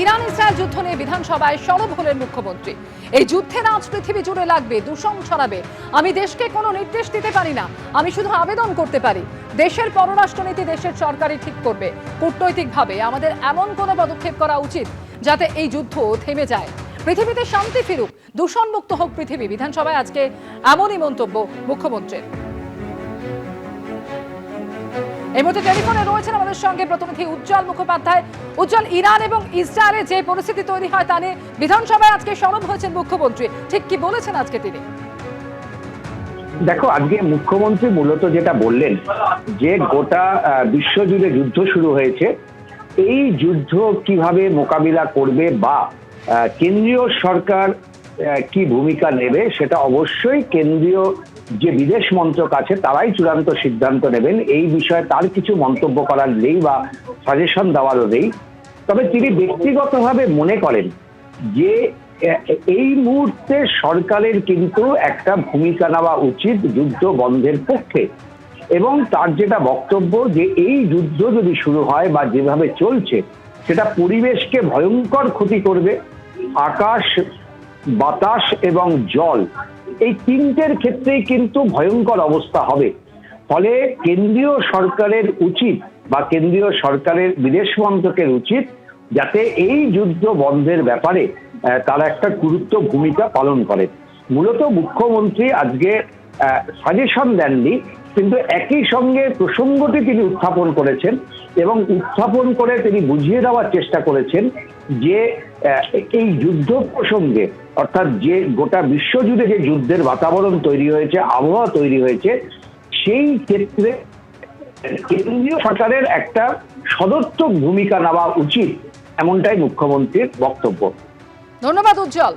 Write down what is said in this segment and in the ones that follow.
Iran Israel যুদ্ধ নিয়ে বিধানসভায় সরব হলেন মুখ্যমন্ত্রী। এই যুদ্ধের আজ পৃথিবী জুড়ে লাগবে, দূষণ ছড়াবে। আমি দেশকে কোনো নির্দেশ দিতে পারি না, আমি শুধু আবেদন করতে পারি। দেশের পররাষ্ট্রনীতি দেশের সরকারই ঠিক করবে। কূটনৈতিকভাবে আমাদের এমন কোনো পদক্ষেপ করা উচিত যাতে এই যুদ্ধ থেমে যায়। পৃথিবীতে শান্তি ফিরুক, দূষণমুক্ত হোক পৃথিবী। বিধানসভায় আজকে এমনই মন্তব্য মুখ্যমন্ত্রীর। এই মুহূর্তে টেলিফোনে রয়েছেন আমাদের সঙ্গে প্রতিনিধি উজ্জ্বল মুখোপাধ্যায়। উজ্জ্বল, ইরান এবং ইসরায়েলে যে পরিস্থিতি তৈরি হয় তা নিয়ে বিধানসভায় আজকে সরব হয়েছেন মুখ্যমন্ত্রী। ঠিক কি বলেছেন আজকে তিনি? দেখো, আজকে মুখ্যমন্ত্রী মূলত যেটা বললেন, যে গোটা বিশ্বজুড়ে যুদ্ধ শুরু হয়েছে। এই যুদ্ধ কীভাবে মোকাবিলা করবে বা কেন্দ্রীয় সরকার কি ভূমিকা নেবে সেটা অবশ্যই কেন্দ্রীয় যে বিদেশ মন্ত্রক আছে, তারাই চূড়ান্ত সিদ্ধান্ত নেবেন। এই বিষয়ে তার কিছু মন্তব্য করার নেই বা সাজেশন দেওয়ারও নেই। তবে তিনি ব্যক্তিগতভাবে মনে করেন যে এই মুহূর্তে সরকারের কিন্তু একটা ভূমিকা নেওয়া উচিত যুদ্ধ বন্ধের পক্ষে। এবং তার যেটা বক্তব্য যে, এই যুদ্ধ যদি শুরু হয় বা যেভাবে চলছে, সেটা পরিবেশকে ভয়ঙ্কর ক্ষতি করবে। আকাশ বাতাস এবং জল, এই তিনটের ক্ষেত্রেই কিন্তু ভয়ঙ্কর অবস্থা হবে। ফলে কেন্দ্রীয় সরকারের উচিত বা কেন্দ্রীয় সরকারের বিদেশ মন্ত্রকের উচিত যাতে এই যুদ্ধ বন্ধের ব্যাপারে তারা একটা গুরুত্ব ভূমিকা পালন করে। মূলত মুখ্যমন্ত্রী আজকে সাজেশন দেননি কিন্তু একই সঙ্গে প্রসঙ্গটি তিনি উত্থাপন করেছেন এবং উত্থাপন করে তিনি বুঝিয়ে দেওয়ার চেষ্টা করেছেন যে এই যুদ্ধ প্রসঙ্গে, অর্থাৎ যে গোটা বিশ্বজুড়ে যে যুদ্ধের বাতাবরণ তৈরি হয়েছে, আবহাওয়া তৈরি হয়েছে, সেই ক্ষেত্রে কেন্দ্রীয় সরকারের একটা সদর্থক ভূমিকা নেওয়া উচিত, এমনটাই মুখ্যমন্ত্রীর বক্তব্য। ধন্যবাদ, উজ্জ্বল।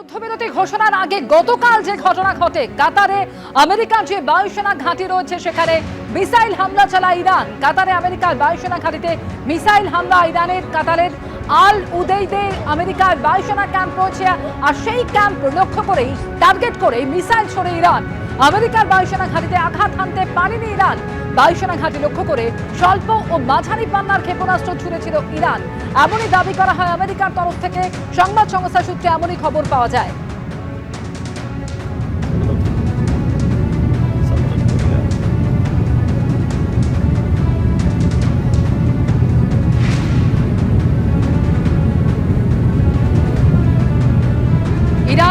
যুদ্ধবিরতি ঘোষণার আগে গতকাল যে ঘটনা ঘটে, কাতারে আমেরিকার যে বায়ুসেনা ঘাঁটি রয়েছে সেখানে মিসাইল হামলা চালায় ইরান। কাতারে আমেরিকার বায়ুসেনা ঘাঁটিতে মিসাইল হামলা, ইরানের, কাতারের আল উদেইদে আমেরিকার বায়ুসেনা ক্যাম্প রয়েছে। আর সেই ক্যাম্প লক্ষ্য করেই, টার্গেট করে মিসাইল ছড়ে ইরান। আমেরিকার বায়ুসেনা ঘাঁটিতে আঘাত হানতে পারেনি ইরান। বায়ুসেনা ঘাঁটি লক্ষ্য করে স্বল্প ও মাঝারি পান্নার ক্ষেপণাস্ত্র ছুড়েছিল ইরান। এমনই দাবি করা হয় আমেরিকার তরফ থেকে। সংবাদ সংস্থা সূত্রে এমনই খবর পাওয়া যায়।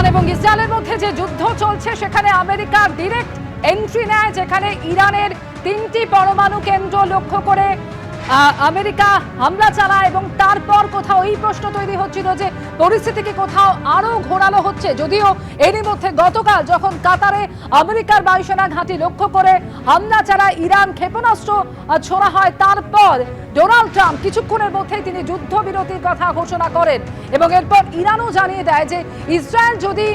এবং ইসরায়েলের মধ্যে যে যুদ্ধ চলছে, সেখানে আমেরিকা ডিরেক্ট এন্ট্রি নেয়, যেখানে ইরানের তিনটি পরমাণু কেন্দ্র লক্ষ্য করে আমেরিকা হামলা চালায় এবং তারপর কোথাও এই প্রশ্ন তৈরি হচ্ছিল যে পরিস্থিতিকে কোথাও আরও ঘোরালো হচ্ছে। যদিও এরই মধ্যে গতকাল যখন কাতারে আমেরিকার বায়ুসেনা ঘাঁটি লক্ষ্য করে হামলা চালায় ইরান ক্ষেপণাস্ত্র ছোড়া হয়, তারপর ডোনাল্ড ট্রাম্প কিছুক্ষণের মধ্যেই তিনি যুদ্ধবিরতির কথা ঘোষণা করেন এবং এরপর ইরানও জানিয়ে দেয় যে ইসরায়েল যদি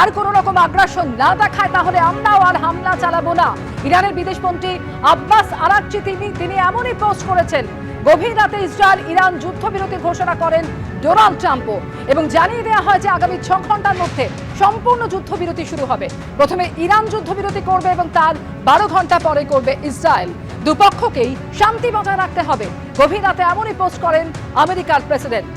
আর কোনো রকম আগ্রাসন না দেখায় তাহলে আমরাও আর হামলা চালাবো না। ইরানের বিদেশমন্ত্রী আব্বাস আরাকচি তিনি তিনি এমনই পোস্ট করেছেন, গভীর রাতে ইসরায়েল ইরান যুদ্ধবিরতি ঘোষণা করেন ডোনাল্ড ট্রাম্পও এবং জানিয়ে দেওয়া হয় যে আগামী ছ ঘণ্টার মধ্যে সম্পূর্ণ যুদ্ধবিরতি শুরু হবে। প্রথমে ইরান যুদ্ধবিরতি করবে এবং তার বারো ঘণ্টা পরে করবে ইসরায়েল। দুপক্ষকেই শান্তি বজায় রাখতে হবে। গভীর রাতে এমনই পোস্ট করেন আমেরিকার প্রেসিডেন্ট।